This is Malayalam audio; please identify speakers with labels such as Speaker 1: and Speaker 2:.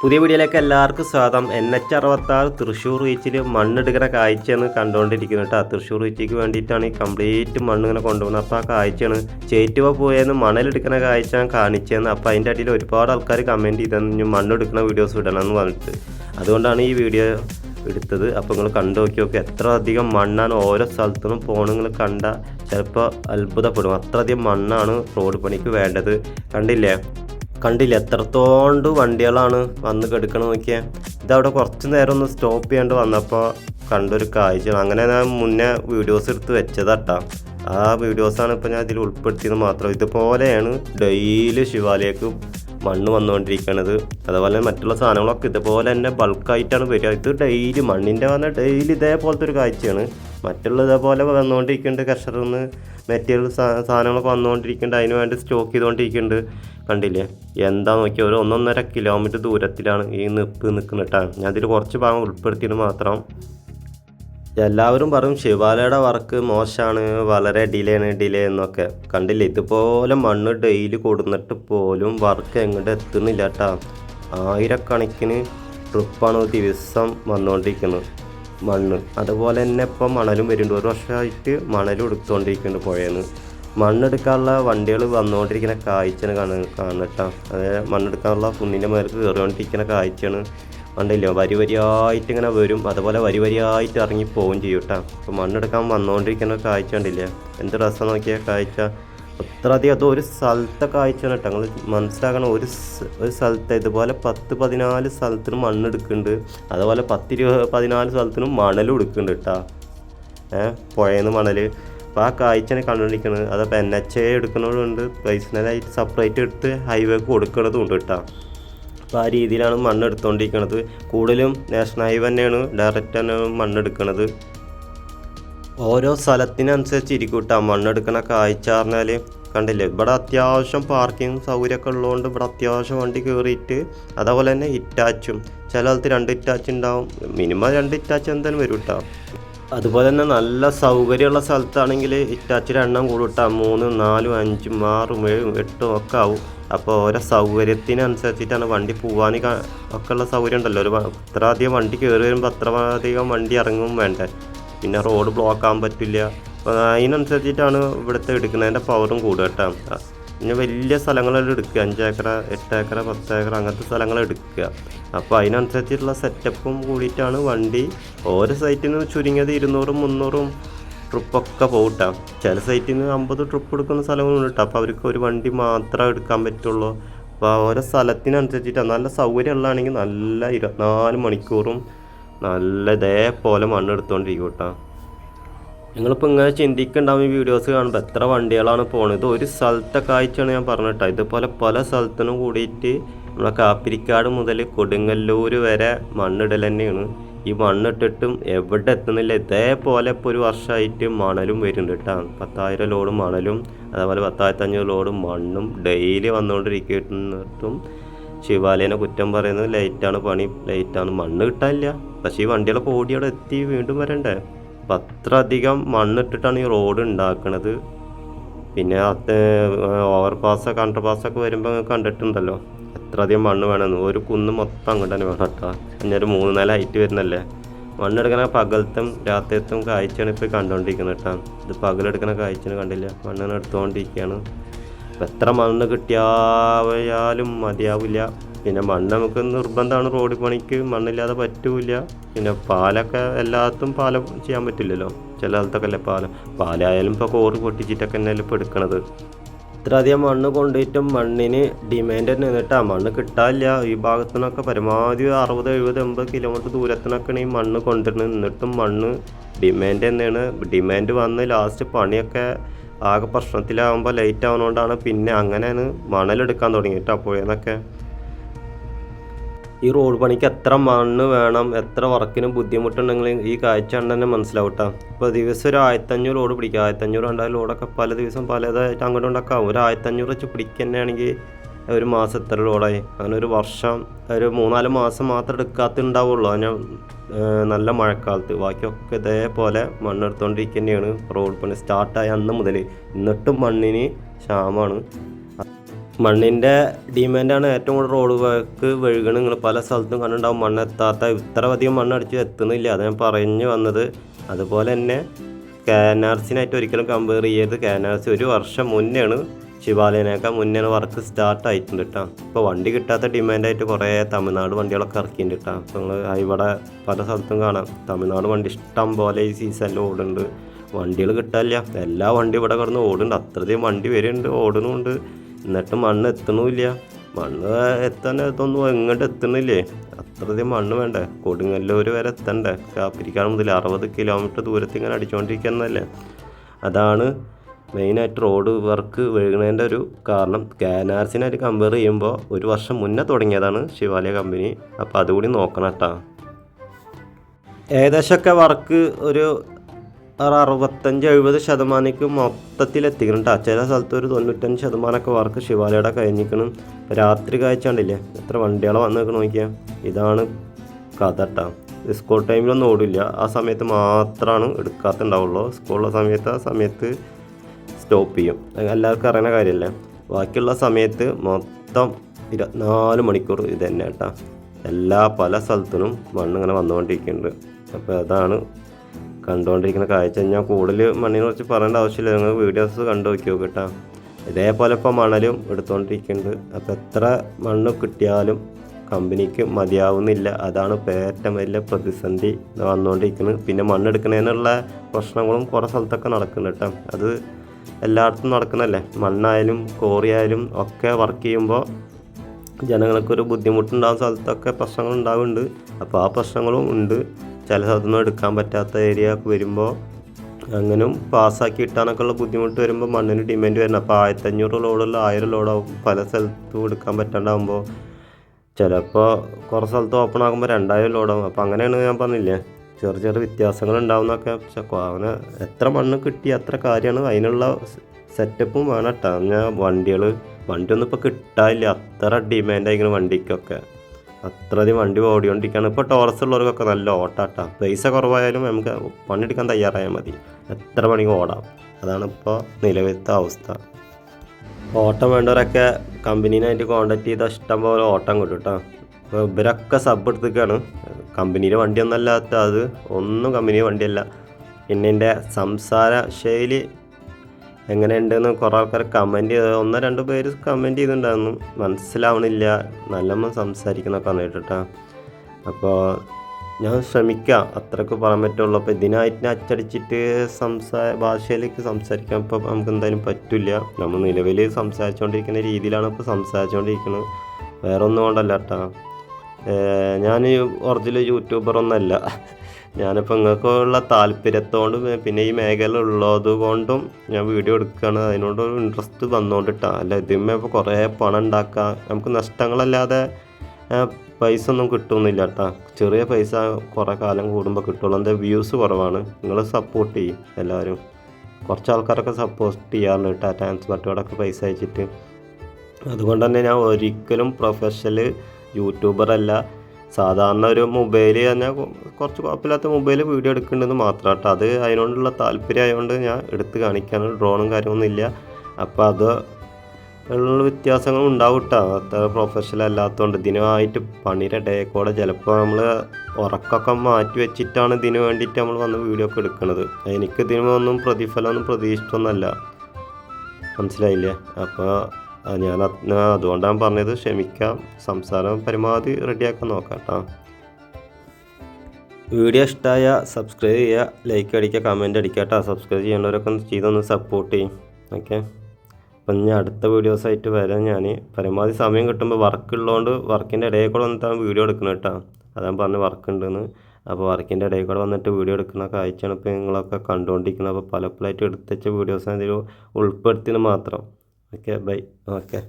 Speaker 1: പുതിയ വീഡിയോയിലേക്ക് എല്ലാവർക്കും സ്വാഗതം. എൻ എച്ച് അറുപത്താറ് തൃശ്ശൂർ ബീച്ചിൽ മണ്ണെടുക്കുന്ന കാഴ്ചയാണ് കണ്ടുകൊണ്ടിരിക്കുന്നത് കേട്ടോ. തൃശ്ശൂർ ബീച്ചിക്ക് വേണ്ടിയിട്ടാണ് ഈ കംപ്ലീറ്റ് മണ്ണ് ഇങ്ങനെ കൊണ്ടുപോകുന്നത്. അപ്പോൾ ആ കാഴ്ചയാണ് ചേറ്റുവ പോയെന്ന് മണലെടുക്കുന്ന കാഴ്ച ഞാൻ കാണിച്ചതെന്ന്. അപ്പോൾ അതിന്റെ അടിയിൽ ഒരുപാട് ആൾക്കാർ കമന്റ് ചെയ്തെന്ന് മണ്ണെടുക്കുന്ന വീഡിയോസ് ഇടണം എന്ന് പറഞ്ഞിട്ട്. അതുകൊണ്ടാണ് ഈ വീഡിയോ എടുത്തത്. അപ്പോൾ നിങ്ങൾ കണ്ടു നോക്കി നോക്കി. എത്ര അധികം മണ്ണാണ് ഓരോ സ്ഥലത്തുനിന്നും പോകണം നിങ്ങൾ കണ്ട ചിലപ്പോൾ അത്ഭുതപ്പെടും. അത്രയധികം മണ്ണാണ് റോഡ് പണിക്ക് വേണ്ടത്. കണ്ടില്ലേ? കണ്ടില്ല എത്രത്തോണ്ട് വണ്ടികളാണ് വന്ന് കെടുക്കണ നോക്കിയാൽ ഇതവിടെ കുറച്ച് നേരം ഒന്ന് സ്റ്റോപ്പ് ചെയ്യാണ്ട് വന്നപ്പോൾ കണ്ടൊരു കാഴ്ച അങ്ങനെ ഞാൻ മുന്നേ വീഡിയോസ് എടുത്ത് വെച്ചതാട്ടാ. ആ വീഡിയോസാണ് ഇപ്പോൾ ഞാൻ ഇതിൽ ഉൾപ്പെടുത്തിയത് മാത്രം. ഇതുപോലെയാണ് ഡെയിലി ശിവാലയക്ക് മണ്ണ് വന്നുകൊണ്ടിരിക്കുന്നത് അതുപോലെ മറ്റുള്ള സാധനങ്ങളൊക്കെ ഇതുപോലെ തന്നെ ബൾക്കായിട്ടാണ് വരിക. ഇത് ഡെയിലി മണ്ണിന്റെ വന്ന ഡെയിലി ഇതേപോലത്തെ ഒരു കാഴ്ചയാണ്. മറ്റുള്ള ഇതേപോലെ വന്നുകൊണ്ടിരിക്കുന്നുണ്ട് കർഷകർ നിന്ന് മെറ്റീരിയൽ സാധനങ്ങളൊക്കെ വന്നുകൊണ്ടിരിക്കുന്നുണ്ട്. അതിന് വേണ്ടി സ്റ്റോക്ക് ചെയ്തുകൊണ്ടിരിക്കുന്നുണ്ട്. കണ്ടില്ലേ? എന്താ നോക്കിയ ഒരു ഒന്നൊന്നര കിലോമീറ്റർ ദൂരത്തിലാണ് ഈ നിപ്പ് നിൽക്കുന്നിട്ടാണ് ഞാൻ അതിൽ കുറച്ച് ഭാഗം ഉൾപ്പെടുത്തിയത് മാത്രം എല്ലാവരും പറയും ശിവാലയുടെ വർക്ക് മോശമാണ് വളരെ ഡിലേ ആണ് ഡിലേ എന്നൊക്കെ. കണ്ടില്ലേ? ഇതുപോലെ മണ്ണ് ഡെയിലി കൊടുന്നിട്ട് പോലും വർക്ക് എങ്ങോട്ട് എത്തുന്നില്ല കേട്ടാ. ആയിരക്കണക്കിന് ട്രിപ്പാണ് ദിവസം വന്നുകൊണ്ടിരിക്കുന്നത് മണ്ണ്. അതുപോലെ തന്നെ ഇപ്പം മണലും വരുന്നുണ്ട്. ഒരു വർഷമായിട്ട് മണലും എടുത്തുകൊണ്ടിരിക്കുന്നുണ്ട് പുഴയെന്ന്. മണ്ണെടുക്കാനുള്ള വണ്ടികൾ വന്നുകൊണ്ടിരിക്കുന്ന കാഴ്ചയാണ് കാണാൻ കാണട്ടോ അതായത് മണ്ണെടുക്കാനുള്ള കുന്നിന്റെ മേലേക്ക് കയറിക്കൊണ്ടിരിക്കുന്ന കാഴ്ചയാണ് കണ്ടില്ലോ? വരി വരിയായിട്ട് ഇങ്ങനെ വരും. അതുപോലെ വരി വരിയായിട്ട് ഇറങ്ങി പോവുകയും ചെയ്യും കേട്ടോ അപ്പോൾ മണ്ണെടുക്കാൻ വന്നുകൊണ്ടിരിക്കുന്ന കാഴ്ച കണ്ടില്ലേ? എന്ത് രസം നോക്കിയ കാഴ്ച. അത്രയധികം അത് ഒരു സ്ഥലത്തെ കാഴ്ചയാണ് കേട്ടോ നിങ്ങൾ മനസ്സിലാക്കണം ഒരു ഒരു സ്ഥലത്ത് ഇതുപോലെ പത്ത് പതിനാല് സ്ഥലത്തിനും മണ്ണെടുക്കുന്നുണ്ട്. അതുപോലെ പത്തിരുപത് പതിനാല് സ്ഥലത്തിനും മണലും എടുക്കുന്നുണ്ട് കേട്ടോ ഏഹ് പുഴയിൽ നിന്ന് മണൽ. അപ്പോൾ ആ കാഴ്ചയാണ് കണ്ടുകൊണ്ടിരിക്കുന്നത് അതപ്പോൾ എൻ എച്ച് എ എടുക്കുന്നതുകൊണ്ട് പേഴ്സണലായിട്ട് സെപ്പറേറ്റ് എടുത്ത് ഹൈവേക്ക് കൊടുക്കുന്നതും ഉണ്ട് കേട്ടോ. അപ്പോൾ ആ രീതിയിലാണ് മണ്ണ് എടുത്തുകൊണ്ടിരിക്കുന്നത് കൂടുതലും നാഷണൽ ഹൈവേ തന്നെയാണ് ഡയറക്റ്റ് തന്നെ മണ്ണെടുക്കുന്നത് ഓരോ സ്ഥലത്തിനനുസരിച്ച് ഇരിക്കും കേട്ടോ. മണ്ണെടുക്കണ കാഴ്ച പറഞ്ഞാൽ കണ്ടില്ലേ? ഇവിടെ അത്യാവശ്യം പാർക്കിംഗ് സൗകര്യമൊക്കെ ഉള്ളതുകൊണ്ട് ഇവിടെ അത്യാവശ്യം വണ്ടി കയറിയിട്ട് അതേപോലെ തന്നെ ഇറ്റാച്ചും ചില സ്ഥലത്ത് രണ്ട് ഇറ്റാച്ച് ഉണ്ടാവും. മിനിമം രണ്ട് ഇറ്റാച്ച് എന്തായാലും വരും കേട്ടോ. അതുപോലെ തന്നെ നല്ല സൗകര്യമുള്ള സ്ഥലത്താണെങ്കിൽ ഇറ്റാച്ചിയുടെ എണ്ണം കൂടും മൂന്ന് നാലും അഞ്ചും ആറും ഏഴും എട്ടും ഒക്കെ ആവും. അപ്പോൾ ഓരോ സൗകര്യത്തിനനുസരിച്ചിട്ടാണ് വണ്ടി പോകാൻ ഒക്കെ ഉള്ള സൗകര്യം ഉണ്ടല്ലോ. ഒരു ഇത്ര അധികം വണ്ടി കയറി വരുമ്പോൾ അത്ര അധികം വണ്ടി ഇറങ്ങും വേണ്ടേ? പിന്നെ റോഡ് ബ്ലോക്ക് ആകാൻ പറ്റില്ല. അപ്പോൾ അതിനനുസരിച്ചിട്ടാണ് ഇവിടുത്തെ എടുക്കുന്നതിന്റെ പവറും കൂടുക കേട്ടോ. പിന്നെ വലിയ സ്ഥലങ്ങളെല്ലാം എടുക്കുക. അഞ്ചേക്കറ എട്ടേക്കറ പത്തേക്കറ അങ്ങനത്തെ സ്ഥലങ്ങൾ എടുക്കുക. അപ്പോൾ അതിനനുസരിച്ചിട്ടുള്ള സെറ്റപ്പും കൂടിയിട്ടാണ് വണ്ടി. ഓരോ സൈറ്റിൽ നിന്ന് ചുരുങ്ങിയത് ഇരുന്നൂറും മുന്നൂറും ട്രിപ്പൊക്കെ പോകട്ടെ ചില സൈറ്റിൽ നിന്ന് അമ്പത് ട്രിപ്പ് എടുക്കുന്ന സ്ഥലങ്ങളുണ്ട്. കേട്ടോ അപ്പോൾ അവർക്ക് ഒരു വണ്ടി മാത്രമേ എടുക്കാൻ പറ്റുള്ളൂ. അപ്പോൾ ഓരോ സ്ഥലത്തിനനുസരിച്ചിട്ടാണ് നല്ല സൗകര്യമുള്ളതാണെങ്കിൽ നല്ല ഇരുപത്തിനാല് മണിക്കൂറും നല്ല ഇതേപോലെ മണ്ണെടുത്തുകൊണ്ടിരിക്കും കേട്ടോ നിങ്ങളിപ്പോൾ ഇങ്ങനെ ചിന്തിക്കുന്നുണ്ടാവും ഈ വീഡിയോസ് കാണുമ്പോൾ എത്ര വണ്ടികളാണ് പോണത്. ഒരു സ്ഥലത്തെ കാഴ്ചയാണ് ഞാൻ പറഞ്ഞിട്ടോ. ഇതുപോലെ പല സ്ഥലത്തിനും കൂടിയിട്ട് നമ്മളെ കാപ്പിരിക്കാട് മുതൽ കൊടുങ്ങല്ലൂർ വരെ മണ്ണിടൽ തന്നെയാണ്. ഈ മണ്ണിട്ടിട്ടും എവിടെ എത്തുന്നില്ല. ഇതേപോലെ ഇപ്പോൾ ഒരു വർഷമായിട്ട് മണലും വരുന്നുണ്ട് കേട്ടോ. പത്തായിരം ലോഡ് മണലും അതേപോലെ പത്തായിരത്തി അഞ്ഞൂറ് ലോഡ് മണ്ണും ഡെയിലി വന്നുകൊണ്ടിരിക്കുന്നിടത്തും ശിവാലയനെ കുറ്റം പറയുന്നത് ലൈറ്റാണ് പണി. ലൈറ്റാണ് മണ്ണ് കിട്ടാനില്ല. പക്ഷേ ഈ വണ്ടികളൊക്കെ ഓടി അവിടെ എത്തി വീണ്ടും വരണ്ടേ? അപ്പം അത്ര അധികം മണ്ണിട്ടിട്ടാണ് ഈ റോഡ് ഉണ്ടാക്കണത്. പിന്നെ അത് ഓവർ പാസ്സൊക്കെ അണ്ടർ പാസ്സൊക്കെ വരുമ്പോൾ കണ്ടിട്ടുണ്ടല്ലോ. എത്ര അധികം മണ്ണ് വേണമെന്ന് ഒരു കുന്ന് മൊത്തം അങ്ങോട്ട് തന്നെ വേണം കേട്ടോ. ഒരു മൂന്ന് നാല് ഹൈറ്റ് വരുന്നല്ലേ. മണ്ണെടുക്കണ പകലത്തും രാത്രിയത്തും കാഴ്ചയാണ് ഇപ്പോൾ കണ്ടുകൊണ്ടിരിക്കുന്നത് കേട്ടോ. ഇത് പകലെടുക്കണ കാഴ്ചയാണ് കണ്ടില്ല? മണ്ണിനെ എടുത്തുകൊണ്ടിരിക്കുകയാണ് എത്ര മണ്ണ് കിട്ടിയാലും മതിയാവില്ല. പിന്നെ മണ്ണ് നമുക്ക് നിർബന്ധമാണ് റോഡ് പണിക്ക്. മണ്ണില്ലാതെ പറ്റൂല പിന്നെ പാലൊക്കെ എല്ലാത്തും പാലം ചെയ്യാൻ പറ്റില്ലല്ലോ. ചില സ്ഥലത്തൊക്കെ അല്ലേ പാലം. പാലായാലും ഇപ്പോൾ കോറ് പൊട്ടിച്ചിട്ടൊക്കെ തന്നെയല്ലേ ഇപ്പോൾ എടുക്കണത്. ഇത്രയധികം മണ്ണ് കൊണ്ടുപോയിട്ടും മണ്ണിന് ഡിമാൻഡ് തന്നെ. കേട്ടാ മണ്ണ് കിട്ടാനില്ല. ഈ ഭാഗത്തുനിന്നൊക്കെ പരമാവധി അറുപത് എഴുപത് എൺപത് കിലോമീറ്റർ ദൂരത്തിനൊക്കെയാണ് ഈ മണ്ണ് കൊണ്ടുവരുന്നത്. എന്നിട്ടും മണ്ണ് ഡിമാൻഡ് തന്നെയാണ്. ഡിമാൻഡ് വന്ന് ലാസ്റ്റ് പണിയൊക്കെ ആകെ പ്രശ്നത്തിലാകുമ്പോൾ ലൈറ്റ് ആവുന്നതുകൊണ്ടാണ് പിന്നെ അങ്ങനെയാണ് മണലെടുക്കാൻ തുടങ്ങിയിട്ട് അപ്പോഴേന്നൊക്കെ ഈ റോഡ് പണിക്ക് എത്ര മണ്ണ് വേണം എത്ര വർക്കിനും ബുദ്ധിമുട്ടുണ്ടെങ്കിൽ ഈ കാഴ്ച കണ്ട് തന്നെ മനസ്സിലാവും കേട്ടോ ഇപ്പോൾ ദിവസം ഒരു ആയിരത്തഞ്ഞൂറ് റോഡ് പിടിക്കുക ആയിരത്തഞ്ഞൂറ് ഉണ്ടായ റോഡൊക്കെ പല ദിവസം പലതായിട്ട് അങ്ങോട്ടും ആവും. ഒരു ആയിരത്തഞ്ഞൂറ് വെച്ച് പിടിക്കുന്നതാണെങ്കിൽ ഒരു മാസം എത്ര റോഡായി അങ്ങനെ ഒരു വർഷം ഒരു മൂന്നാൽ മാസം മാത്രം എടുക്കാത്തുണ്ടാവുള്ളൂ അതിന് നല്ല മഴക്കാലത്ത്. ബാക്കിയൊക്കെ ഇതേപോലെ മണ്ണെടുത്തുകൊണ്ടിരിക്കുന്നതാണ് റോഡ് പണി സ്റ്റാർട്ടായ അന്ന് മുതൽ എന്നിട്ടും മണ്ണിന് ക്ഷാമമാണ് മണ്ണിന്റെ ഡിമാൻഡാണ് ഏറ്റവും കൂടുതൽ റോഡ് വർക്ക് വഴുകണ്. നിങ്ങൾ പല സ്ഥലത്തും കണ്ടുണ്ടാവും മണ്ണ് എത്താത്ത ഇത്ര അധികം മണ്ണ് അടിച്ച് എത്തുന്നില്ല. അത് ഞാൻ പറഞ്ഞു വന്നത്. അതുപോലെ തന്നെ കാനാർസിനായിട്ട് ഒരിക്കലും കമ്പയർ ചെയ്യരുത്. കാനാർസി ഒരു വർഷം മുന്നെയാണ് ശിവാലയനേക്കാൾ മുന്നേ വർക്ക് സ്റ്റാർട്ട് ആയിട്ടുണ്ട് കേട്ടോ ഇപ്പോൾ വണ്ടി കിട്ടാത്ത ഡിമാൻഡായിട്ട് കുറേ തമിഴ്നാട് വണ്ടികളൊക്കെ ഇറക്കിയിട്ടുണ്ട് കേട്ടോ അപ്പോൾ നിങ്ങൾ ഇവിടെ പല സ്ഥലത്തും കാണാം. തമിഴ്നാട് വണ്ടി ഇഷ്ടം പോലെ ഈ സീസണിൽ ഓടുന്നുണ്ട്. വണ്ടികൾ കിട്ടാനില്ല. എല്ലാ വണ്ടി ഇവിടെ കിടന്ന് ഓടുന്നുണ്ട്. അത്രയധികം വണ്ടി വരുന്നുണ്ട് ഓടുന്നുണ്ട് എന്നിട്ട് മണ്ണ് എത്തണമില്ല മണ്ണ് എത്താൻ ഇതൊന്നും എങ്ങോട്ട് എത്തണില്ലേ? അത്രയധികം മണ്ണ് വേണ്ടേ. കൊടുങ്ങല്ലൂർ വരെ എത്തണ്ടേ. കാപ്പിരിക്കാൻ മുതൽ അറുപത് കിലോമീറ്റർ ദൂരത്ത് ഇങ്ങനെ അടിച്ചുകൊണ്ടിരിക്കുന്നതല്ലേ അതാണ് മെയിനായിട്ട് റോഡ് വർക്ക് വീഴുന്നതിന്റെ ഒരു കാരണം. കാനാർസിനായിട്ട് കമ്പയർ ചെയ്യുമ്പോൾ ഒരു വർഷം മുന്നേ തുടങ്ങിയതാണ് ശിവാലയ കമ്പനി അപ്പോൾ അതുകൂടി നോക്കണം കേട്ടോ. ഏകദേശമൊക്കെ വർക്ക് ഒരു ഒരു അറുപത്തഞ്ച് എഴുപത് ശതമാനക്ക് മൊത്തത്തിൽ എത്തിക്കുന്നുണ്ട് ചില സ്ഥലത്ത് ഒരു തൊണ്ണൂറ്റഞ്ച് ശതമാനമൊക്കെ വർക്ക് ശിവാലയുടെ കഴിഞ്ഞിരിക്കണം. രാത്രി കാഴ്ചണ്ടില്ലേ എത്ര വണ്ടികളെ വന്ന് നിൽക്കണം നോക്കിയാൽ ഇതാണ് കഥ കേട്ടോ സ്കൂൾ ടൈമിലൊന്നും ഓടില്ല. ആ സമയത്ത് മാത്രമാണ് എടുക്കാത്തുണ്ടാവുള്ളൂ. സ്കൂളിലെ സമയത്ത് ആ സമയത്ത് സ്റ്റോപ്പ് ചെയ്യും. എല്ലാവർക്കും അറിയുന്ന കാര്യമല്ലേ ബാക്കിയുള്ള സമയത്ത് മൊത്തം ഇരുപത്തിനാല് മണിക്കൂർ ഇത് തന്നെ കേട്ടോ എല്ലാ പല സ്ഥലത്തിനും മണ്ണിങ്ങനെ വന്നുകൊണ്ടിരിക്കുന്നുണ്ട്. അപ്പോൾ അതാണ് കണ്ടുകൊണ്ടിരിക്കുന്ന കാഴ്ച ഞാൻ കൂടുതൽ മണ്ണിനെ കുറിച്ച് പറയേണ്ട ആവശ്യമില്ല. നിങ്ങൾ വീഡിയോസ് കണ്ടു നോക്കിയോ നോക്ക് കേട്ടോ ഇതേപോലെ ഇപ്പോൾ മണലും എടുത്തുകൊണ്ടിരിക്കുന്നുണ്ട് അപ്പോൾ എത്ര മണ്ണ് കിട്ടിയാലും കമ്പനിക്ക് മതിയാവുന്നില്ല. അതാണ് ഇപ്പോൾ ഏറ്റവും വലിയ പ്രതിസന്ധി വന്നുകൊണ്ടിരിക്കുന്നത് പിന്നെ മണ്ണെടുക്കുന്നതിനുള്ള പ്രശ്നങ്ങളും കുറേ സ്ഥലത്തൊക്കെ നടക്കുന്നുണ്ട് കേട്ടോ അത് എല്ലായിടത്തും നടക്കുന്നല്ലേ മണ്ണായാലും കോറിയായാലും ഒക്കെ വർക്ക് ചെയ്യുമ്പോൾ ജനങ്ങൾക്കൊരു ബുദ്ധിമുട്ടുണ്ടാകുന്ന സ്ഥലത്തൊക്കെ പ്രശ്നങ്ങൾ ഉണ്ടാവുന്നുണ്ട്. അപ്പോൾ ആ പ്രശ്നങ്ങളും ഉണ്ട്. ചില സ്ഥലത്തൊന്നും എടുക്കാൻ പറ്റാത്ത ഏരിയ വരുമ്പോൾ അങ്ങനെ പാസ്സാക്കി ഇട്ടാനൊക്കെ ഉള്ള ബുദ്ധിമുട്ട് വരുമ്പോൾ മണ്ണിന് ഡിമാൻഡ് വരുന്നത്. അപ്പോൾ ആയിരത്തഞ്ഞൂറ് ലോഡുള്ള ആയിരം ലോഡാവും പല സ്ഥലത്തും എടുക്കാൻ പറ്റാണ്ടാവുമ്പോൾ ചിലപ്പോൾ കുറേ സ്ഥലത്ത് ഓപ്പൺ ആകുമ്പോൾ രണ്ടായിരം ലോഡാവും അപ്പോൾ അങ്ങനെയാണ് ഞാൻ പറഞ്ഞില്ലേ ചെറിയ ചെറിയ വ്യത്യാസങ്ങൾ ഉണ്ടാവുന്നൊക്കെ. അങ്ങനെ എത്ര മണ്ണ് കിട്ടി അത്ര കാര്യമാണ്. അതിനുള്ള സെറ്റപ്പും വേണം കേട്ടോ ഞാൻ വണ്ടികൾ വണ്ടിയൊന്നും ഇപ്പോൾ കിട്ടാനില്ല. അത്ര ഡിമാൻഡായിരിക്കണം വണ്ടിക്കൊക്കെ. അത്രയധികം വണ്ടി ഓടിക്കൊണ്ടിരിക്കുകയാണ്. ഇപ്പോൾ ടോറസ് ഉള്ളവർക്കൊക്കെ നല്ല ഓട്ടാട്ടാ പൈസ കുറവായാലും നമുക്ക് പണിയെടുക്കാൻ തയ്യാറായാൽ മതി. എത്ര മണിക്ക് ഓടാം? അതാണ് ഇപ്പോൾ നിലവിലത്തെ അവസ്ഥ. ഓട്ടം വേണ്ടവരൊക്കെ കമ്പനീനായിട്ട് കോണ്ടാക്ട് ചെയ്താൽ ഇഷ്ടം പോലെ ഓട്ടം കിട്ടും കേട്ടോ അപ്പോൾ ഇവരൊക്കെ സബ് എടുത്തേക്കാണ് കമ്പനിയുടെ വണ്ടിയൊന്നല്ലാത്ത അത് ഒന്നും കമ്പനിയുടെ വണ്ടിയല്ല പിന്നെ എന്റെ സംസാര ശൈലി എങ്ങനെയുണ്ടെന്ന് കുറേ ആൾക്കാർ കമന്റ് ചെയ്ത് ഒന്നോ രണ്ടോ പേര് കമന്റ് ചെയ്തിട്ടുണ്ടായിരുന്നു. മനസ്സിലാവണില്ല. നല്ലമ്മ സംസാരിക്കുന്നൊക്കെ വന്നിട്ടാ അപ്പോൾ ഞാൻ ശ്രമിക്കാം. അത്രയ്ക്ക് പറയാൻ പറ്റുള്ളൂ. അപ്പോൾ ഇതിനായിട്ട് അച്ചടിച്ചിട്ട് സംസാ ഭാഷയിലേക്ക് സംസാരിക്കാൻ ഇപ്പോൾ നമുക്ക് എന്തായാലും പറ്റില്ല. നമ്മൾ നിലവിൽ സംസാരിച്ചുകൊണ്ടിരിക്കുന്ന രീതിയിലാണ് ഇപ്പോൾ സംസാരിച്ചുകൊണ്ടിരിക്കുന്നത് വേറെ ഒന്നും കൊണ്ടല്ല കേട്ടോ ഞാൻ ഒറിജിനൽ യൂട്യൂബർ ഒന്നല്ല. ഞാനിപ്പോൾ നിങ്ങൾക്കുള്ള താല്പര്യത്തോണ്ടും പിന്നെ ഈ മേഖല ഉള്ളത് കൊണ്ടും ഞാൻ വീഡിയോ എടുക്കുകയാണ് അതിനോട് ഇൻട്രസ്റ്റ് വന്നുകൊണ്ടിട്ടാ അല്ല ഇതിന്മേ ഇപ്പോൾ കുറേ പണം ഉണ്ടാക്കാം നമുക്ക് നഷ്ടങ്ങളല്ലാതെ പൈസ ഒന്നും കിട്ടുന്നില്ല കേട്ടോ ചെറിയ പൈസ കുറേ കാലം കൂടുമ്പോൾ കിട്ടുള്ളൂ. എന്താ വ്യൂസ് കുറവാണ്. നിങ്ങൾ സപ്പോർട്ട് ചെയ്യും എല്ലാവരും കുറച്ച് ആൾക്കാരൊക്കെ സപ്പോർട്ട് ചെയ്യാറുണ്ട് കേട്ടോ ട്രാൻസ്പോർട്ടോടൊക്കെ പൈസ അയച്ചിട്ട്. അതുകൊണ്ട് തന്നെ ഞാൻ ഒരിക്കലും പ്രൊഫഷണൽ യൂട്യൂബർ അല്ല. സാധാരണ ഒരു മൊബൈൽ തന്നെ കുറച്ച് കുഴപ്പമില്ലാത്ത മൊബൈൽ വീഡിയോ എടുക്കേണ്ടത് മാത്രം കേട്ടോ. അത് അതിനോടുള്ള താല്പര്യം ആയതുകൊണ്ട് ഞാൻ എടുത്ത് കാണിക്കാൻ ഡ്രോണും കാര്യമൊന്നും ഇല്ല. അപ്പോൾ അത് ഉള്ള വ്യത്യാസങ്ങൾ ഉണ്ടാവും കേട്ടോ. അത്ര പ്രൊഫഷണൽ അല്ലാത്തതുകൊണ്ട് ഇതിനുമായിട്ട് പണിയുടെ ഡേ കൂടെ ചിലപ്പോൾ നമ്മൾ ഉറക്കമൊക്കെ മാറ്റി വെച്ചിട്ടാണ് ഇതിന് വേണ്ടിയിട്ട് നമ്മൾ വന്ന് വീഡിയോ ഒക്കെ എടുക്കുന്നത് എനിക്ക് ഇതിനൊന്നും പ്രതിഫലമൊന്നും പ്രതീക്ഷിച്ചൊന്നുമല്ല. മനസ്സിലായില്ലേ? അപ്പോൾ ഞാൻ അത് ഞാൻ അതുകൊണ്ടാണ് പറഞ്ഞത് ക്ഷമിക്കാം. സംസാരം പരമാവധി റെഡിയാക്കാൻ നോക്കാം വീഡിയോ ഇഷ്ടമായ സബ്സ്ക്രൈബ് ചെയ്യുക ലൈക്ക് അടിക്കുക കമന്റ് അടിക്കുക കേട്ടോ സബ്സ്ക്രൈബ് ചെയ്യേണ്ടവരൊക്കെ ചെയ്തൊന്ന് സപ്പോർട്ട് ചെയ്യും. ഓക്കെ അപ്പം ഞാൻ അടുത്ത വീഡിയോസായിട്ട് വരാം ഞാൻ പരമാവധി സമയം കിട്ടുമ്പോൾ വർക്ക് ഉള്ളതുകൊണ്ട് വർക്കിന്റെ ഇടയിൽ കൂടെ വന്നിട്ടാണ് വീഡിയോ എടുക്കുന്നത് കേട്ടോ. അതാ പറഞ്ഞ് വർക്ക് ഉണ്ടെന്ന്. അപ്പോൾ വർക്കിന്റെ ഇടയിൽ കൂടെ വന്നിട്ട് വീഡിയോ എടുക്കുന്ന കാഴ്ചയാണ് ഇപ്പോൾ നിങ്ങളൊക്കെ കണ്ടുകൊണ്ടിരിക്കുന്നത്. അപ്പോൾ പലപ്പോഴായിട്ട് എടുത്തുവെച്ച വീഡിയോസ് അതിൽ ഉൾപ്പെടുത്തിന് മാത്രം. Okay bye. ഓക്കെ.